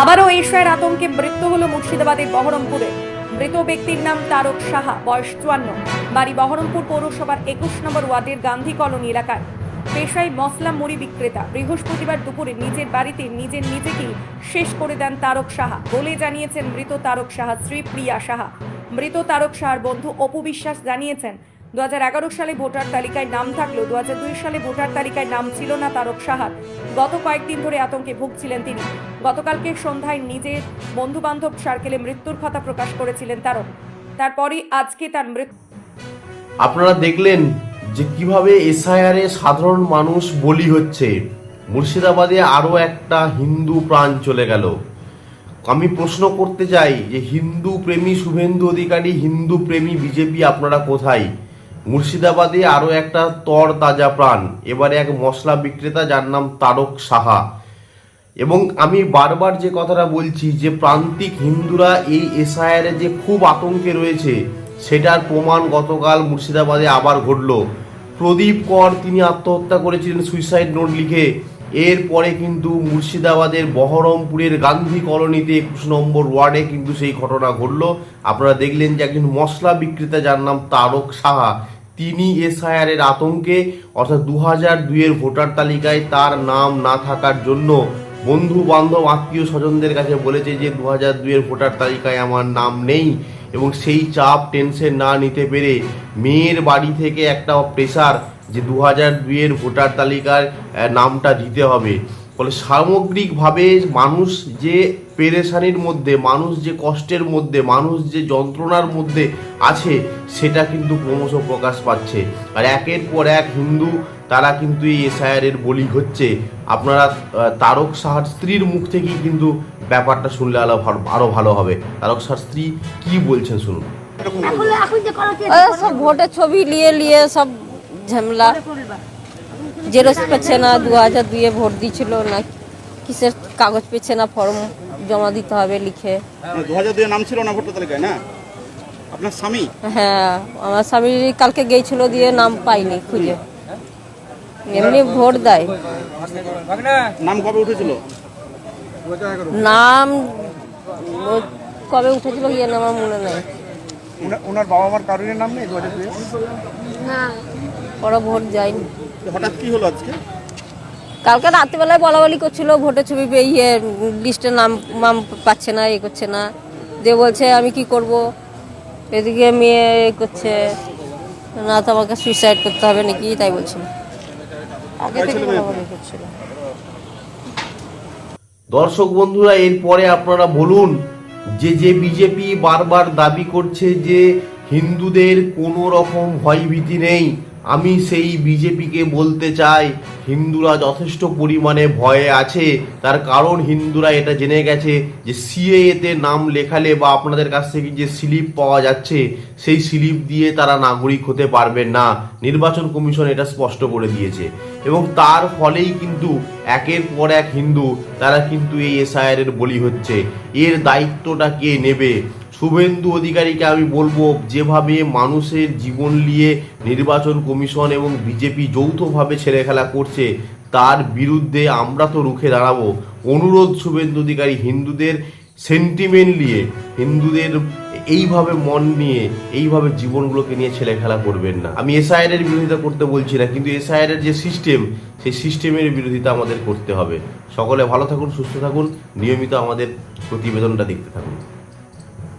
আবারও এশিয়ার আতঙ্কে মৃত্যু হলো মুর্শিদাবাদের বহরমপুরে। মৃত ব্যক্তির নাম তারক সাহা, বয়স চুয়ান্ন। বাড়ি বহরমপুর পৌরসভার একুশ নম্বর ওয়ার্ডের গান্ধী কলোনি এলাকায় পেশায় মশলা মুড়ি বিক্রেতা। বৃহস্পতিবার দুপুরে নিজের বাড়িতে নিজের নিজেকেই শেষ করে দেন তারক সাহা বলে জানিয়েছেন মৃত তারক সাহা স্ত্রী প্রিয়া সাহা। মৃত তারক সাহার বন্ধু অপু বিশ্বাস জানিয়েছেন দু হাজার এগারো সালে ভোটার তালিকায় নাম থাকলেও দু সালে ভোটার তালিকায় নাম ছিল না তারক সাহার। গত কয়েকদিন ধরে আতঙ্কে ভুগছিলেন তিনি। গতকালকে সন্ধ্যায় নিজের বন্ধু বান্ধব সার্কেলে মৃত্যুর কথা প্রকাশ করেছিলেন তারক। তারপরই আজকে তার মৃত্যু। আপনারা দেখলেন যে কীভাবে এসআইআরে সাধারণ মানুষ বলি হচ্ছে। মুর্শিদাবাদে আরও একটা হিন্দু প্রাণ চলে গেল। আমি প্রশ্ন করতে চাই যে হিন্দু প্রেমী শুভেন্দু অধিকারী, হিন্দু প্রেমী বিজেপি আপনারা কোথায়? মুর্শিদাবাদে আরও একটা তর তাজা প্রাণ, এবারে এক মশলা বিক্রেতা যার নাম তারক সাহা। এবং আমি বারবার যে কথাটা বলছি যে প্রান্তিক হিন্দুরা এই এসআইআরে যে খুব আতঙ্কে রয়েছে, সেটার প্রমাণ গতকাল মুর্শিদাবাদে আবার ঘটল। প্রদীপ কর তিনি আত্মহত্যা করেছিলেন, সুইসাইড নোট লিখে। এরপরে কিন্তু মুর্শিদাবাদের বহরমপুরের গান্ধী কলোনিতে একুশ নম্বর ওয়ার্ডে কিন্তু সেই ঘটনা ঘটল। আপনারা দেখলেন যে একজন মশলা বিক্রেতা যার নাম তারক সাহা, তিনি এসআইআর এর আতঙ্কে, অর্থাৎ দু হাজার দুইয়ের ভোটার তালিকায় তার নাম না থাকার জন্য বন্ধু বান্ধব আত্মীয় স্বজনদের কাছে বলেছে যে দু হাজার দুইয়ের ভোটার তালিকায় আমার নাম নেই এবং সেই চাপ টেনশন না নিতে পেরে মেয়ের বাড়ি থেকে একটা প্রেসার যে দু হাজার দুইয়ের ভোটার তালিকার নামটা দিতে হবে। ফলে সামগ্রিকভাবে মানুষ যে পেরেশানির মধ্যে মানুষ যে কষ্টের মধ্যে মানুষ যে যন্ত্রণার মধ্যে আছে সেটা কিন্তু ক্রমশ প্রকাশ পাচ্ছে। আর একের পর এক হিন্দু তারা কিন্তু এই এসআইআর এর বলি হচ্ছে। আপনারা তারক সাহার স্ত্রীর মুখ থেকেই কিন্তু ব্যাপারটা শুনলে আলো ভালো আরও ভালো হবে। তারক সাহার স্ত্রী কি বলছেন শুনুন। সব ভোটের ছবি নিয়ে নিয়ে সব ঝামেলা। জেরক্স পেছে না দু হাজার দুয়ে ভোট দিছিল না কিসের কাগজ পেছে না ফর্ম জমা দিতে হবে লিখে। দু হাজার দুয়ে নাম ছিল না ভোটার তালিকায় না? আপনার স্বামী? হ্যাঁ আমার স্বামী কালকে গিয়েছিল দিয়ে নাম পাইনি খুঁজে। এমনি ভোট দেয়। নাম কবে উঠেছিল? নাম ও কবে উঠেছিল গিয়ে নাম আমার মনে নেই। ওনার বাবা মার নাম নেই দু হাজার না। ওরা ভোট যায়নি। হঠাৎ কি হলো আজকে? কালকে রাত্রিবেলায় বলা বলি করছিল ভোটের ছবি পেয়ে ইয়ে লিস্টে নাম নাম পাচ্ছে না এ করছে না। দিয়ে বলছে আমি কি করব? এদিকে মেয়ে এ করছে না তো আমাকে সুইসাইড করতে হবে নাকি? তাই বলছিল। আগে থেকে বলাবলি করছিল। দর্শক বন্ধুরা এরপরে আপনারা বলুন যে যে বিজেপি বারবার দাবি করছে যে হিন্দুদের কোনো রকম ভয়ভীতি নেই আমি সেই বিজেপিকে বলতে চাই, হিন্দুরা যথেষ্ট পরিমাণে ভয়ে আছে। তার কারণ হিন্দুরা এটা জেনে গেছে যে সিএতে নাম লেখালে বা আপনাদের কাছ থেকে যে স্লিপ পাওয়া যাচ্ছে, সেই স্লিপ দিয়ে তারা নাগরিক হতে পারবেন না। নির্বাচন কমিশন এটা স্পষ্ট করে দিয়েছে। এবং তার ফলেই কিন্তু একের পর এক হিন্দু, তারা কিন্তু এই এসআইআর এর বলি হচ্ছে। এর দায়িত্বটা কে নেবে? শুভেন্দু অধিকারীকে আমি বলব, যেভাবে মানুষের জীবন নিয়ে নির্বাচন কমিশন এবং বিজেপি যৌথভাবে ছেলে খেলা করছে, তার বিরুদ্ধে আমরা তো রুখে দাঁড়াবো। অনুরোধ শুভেন্দু অধিকারী, হিন্দুদের সেন্টিমেন্ট নিয়ে, হিন্দুদের এইভাবে মন নিয়ে, এইভাবে জীবনগুলোকে নিয়ে ছেলে খেলা করবেন না। আমি এসআইআর এর বিরোধিতা করতে বলছি না, কিন্তু এসআইআর এর যে সিস্টেম সেই সিস্টেমের বিরোধিতা আমাদের করতে হবে। সকলে ভালো থাকুন, সুস্থ থাকুন, নিয়মিত আমাদের প্রতিবেদনটা দেখতে থাকুন।